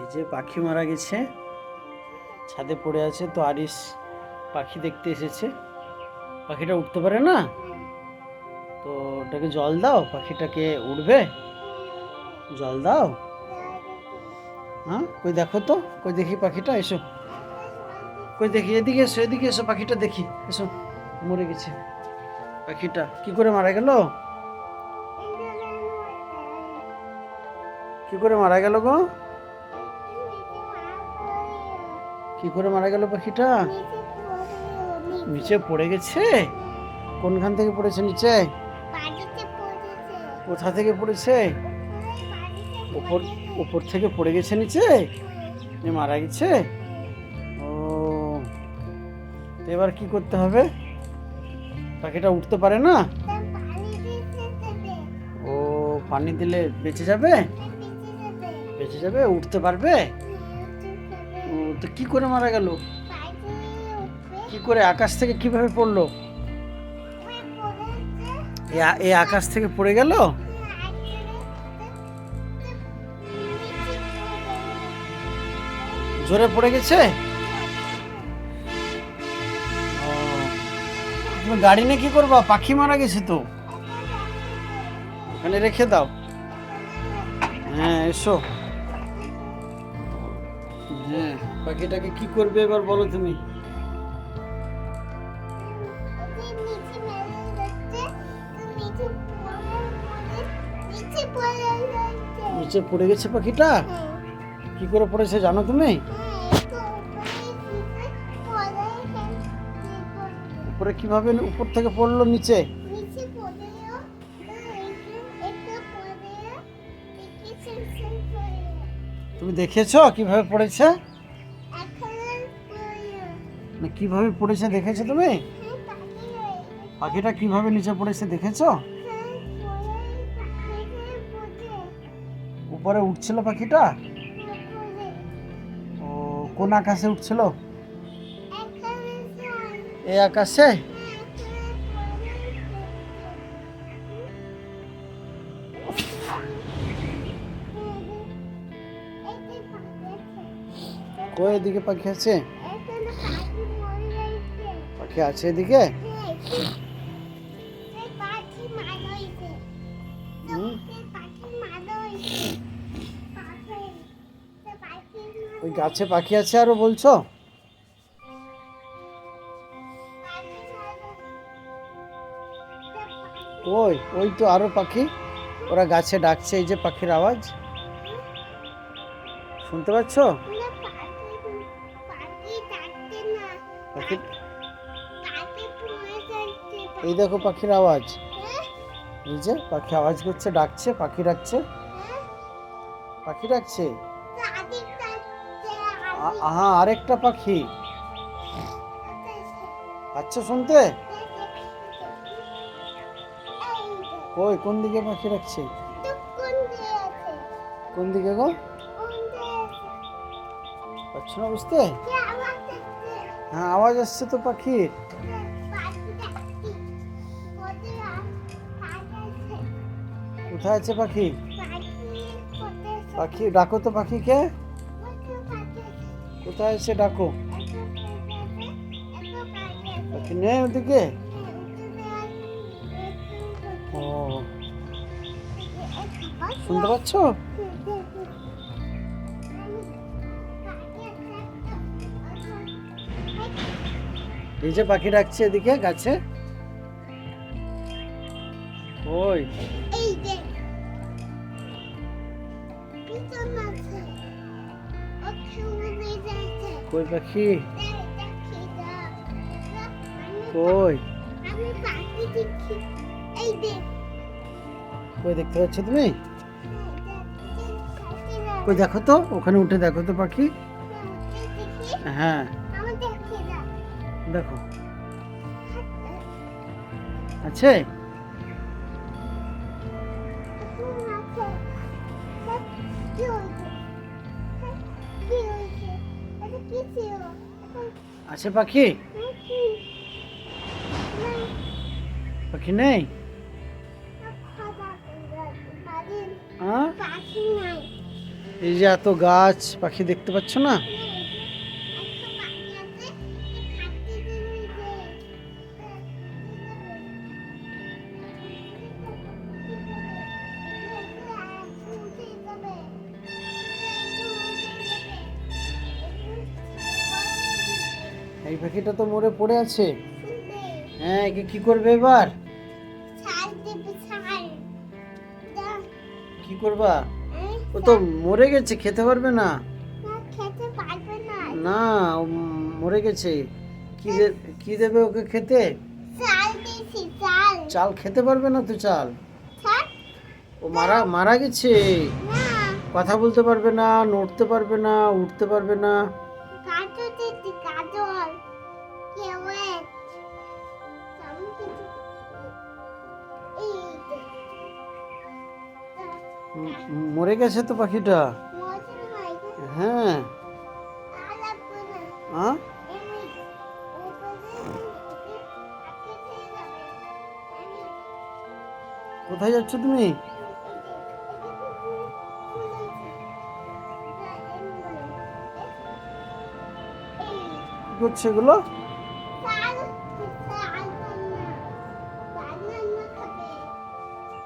এই যে পাখি মারা গেছে, ছাদে পড়ে আছে তো আরিস পাখি দেখতে এসেছে। পাখিটা উঠতে পারে না? তো ওটাকে জল দাও, পাখিটাকে উঠবে? জল দাও। হ্যাঁ কই দেখো তো, কই দেখি পাখিটা, এসো। কই দেখি, এদিকে এসো এদিকে এসো, পাখিটা দেখি, এসো। মরে গেছে পাখিটা। কি করে মারা গেল? কি করে মারা গেল গো? কি করে মারা গেল পাখিটা? নিচে পড়ে গেছে? কোনখান থেকে পড়েছে নিচে? কোথা থেকে পড়েছে? ওপর উপর থেকে পড়ে গেছে নিচে? মারা গেছে? ও এবার কি করতে হবে? পাখিটা উঠতে পারে না? ও, পানি দিলে বেঁচে যাবে? বেঁচে যাবে, উঠতে পারবে? তো কি করে মারা গেল? কি করে আকাশ থেকে কীভাবে পড়ল? এ আকাশ থেকে পড়ে গেল? জোরে পড়ে গেছে? তুমি গাড়ি নিয়ে কি করবা? পাখি মারা গেছে তো। ওখানে রেখে দাও। হ্যাঁ এসো। হ্যাঁ পাখিটাকে কি করবে এবার বলো তুমি? নিচে পড়ে গেছে পাখিটা? কি করে পড়েছে জানো তুমি? উপরে কীভাবে উপর থেকে পড়ল নিচে? তুমি দেখেছ কীভাবে পড়েছে? কীভাবে পড়েছে দেখেছ তুমি? পাখিটা কীভাবে নিচে পড়েছে দেখেছ? উপরে উঠছিল পাখিটা? ও, কোন আকাশে উঠছিল? এ আকাশে? কই এদিকে পাখি আছে? পাখি আছে এদিকে? হুম, ওই গাছে পাখি আছে আরও বলছো? ওই ওই তো আরও পাখি। ওরা গাছে ডাকছে এই যে পাখির আওয়াজ। শুনতে পাচ্ছ? পাখি এই দেখো পাখির আওয়াজ। এই যে পাখি আওয়াজ করছে ডাকছে পাখি ডাকছে। পাখি ডাকছে? আহা আরেকটা পাখি। আচ্ছা শুনতে? কই কোন দিকে পাখি রাখছে কোন দিকে গো? পাচ্ছ না বুঝতে? হ্যাঁ আওয়াজ আসছে তো পাখির কোথায় আছে পাখি? পাখি, ডাকো তো পাখিকে। কোথায় আছে ডাকো? পাখি নেই ওদিকে? ও। শুনতে পাচ্ছ? এই যে পাখি ডাকছে এদিকে গাছে। ওই। কই পাখি? কই? কই দেখতে পাচ্ছ তুমি? কই দেখো তো ওখানে উঠে দেখো তো পাখি। হ্যাঁ। দেখো। আছে? আছে পাখি? পাখি নেই? এই যে এত গাছ পাখি দেখতে পাচ্ছ না? এই পাখিটা তো মরে পড়ে আছে। হ্যাঁ একে কি করবে এবার? কি করবা? ও তো মরে গেছে খেতে পারবে না। না ও মরে গেছে। কি কি দেবে ওকে খেতে? চাল খেতে পারবে না তো চাল? ও মারা মারা গেছে। কথা বলতে পারবে না নড়তে পারবে না উঠতে পারবে না। মরে গেছে তো পাখিটা? হ্যাঁ। হ্যাঁ কোথায় যাচ্ছ তুমি? করছে এগুলো?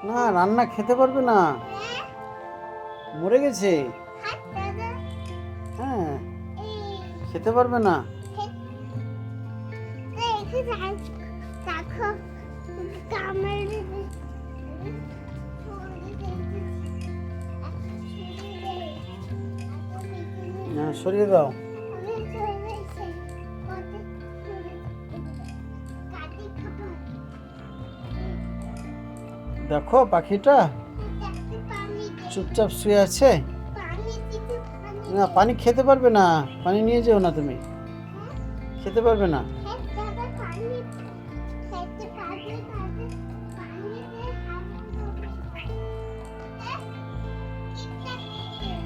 না, রান্না খেতে পারবে না। মরে গেছে? হ্যাঁ খেতে পারবে না। হ্যাঁ সরিয়ে দাও। দেখো পাখিটা। চুপচাপ শুয়ে আছে? না, পানি খেতে পারবে না। পানি নিয়ে যেও না তুমি। খেতে পারবে না।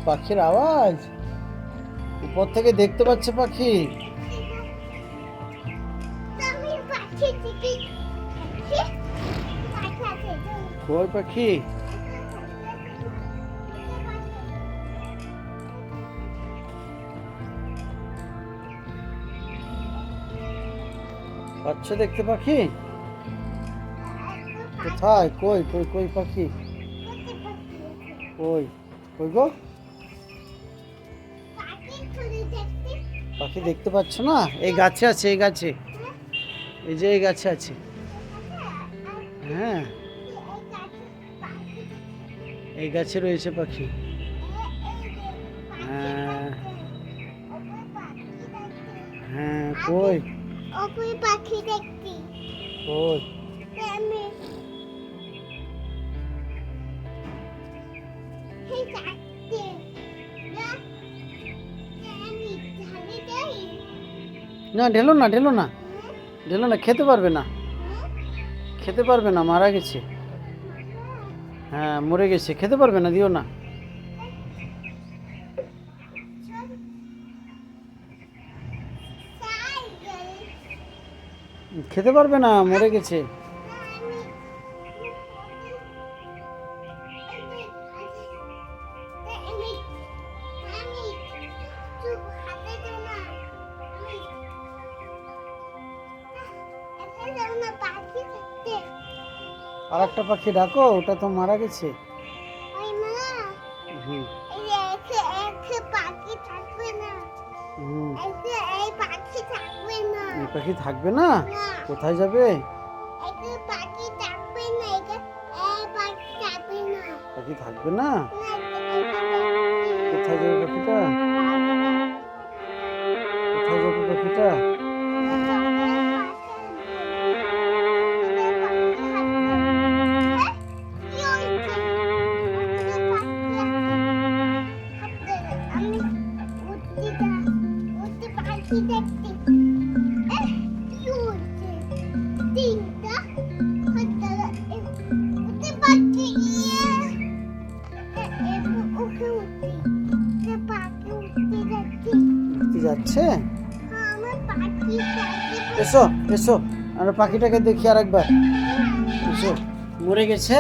পাখির আওয়াজ? উপর থেকে দেখতে পাচ্ছে পাখি। কই পাখি? পাচ্ছ দেখতে পাখি? কোথায়? কই কই কই পাখি? কই কই গো? পাখি দেখতে পাচ্ছ না? এই গাছে আছে, এই গাছে। এই যে এই গাছে আছে। হ্যাঁ। এই গাছে রয়েছে পাখি। হ্যাঁ। হ্যাঁ কই? ওই পাখি দেখছি কই? আমি না ঢেলো না ঢেলো না ঢেলো না। খেতে পারবে না। খেতে পারবে না মারা গেছে। হ্যাঁ মরে গেছে খেতে পারবে না দিও না। খেতে পারবে না মরে গেছে। আর একটা পাখি ডাকো ওটা তো মারা গেছে। হুম। পাখি থাকবে না। কোথায় যাবে? পাখি থাকবে না। কোথায় যাবে পাখিটা? কোথায় যাবে পাখিটা? এসো এসো। আমরা পাখিটাকে দেখি আর একবার এসো। মরে গেছে।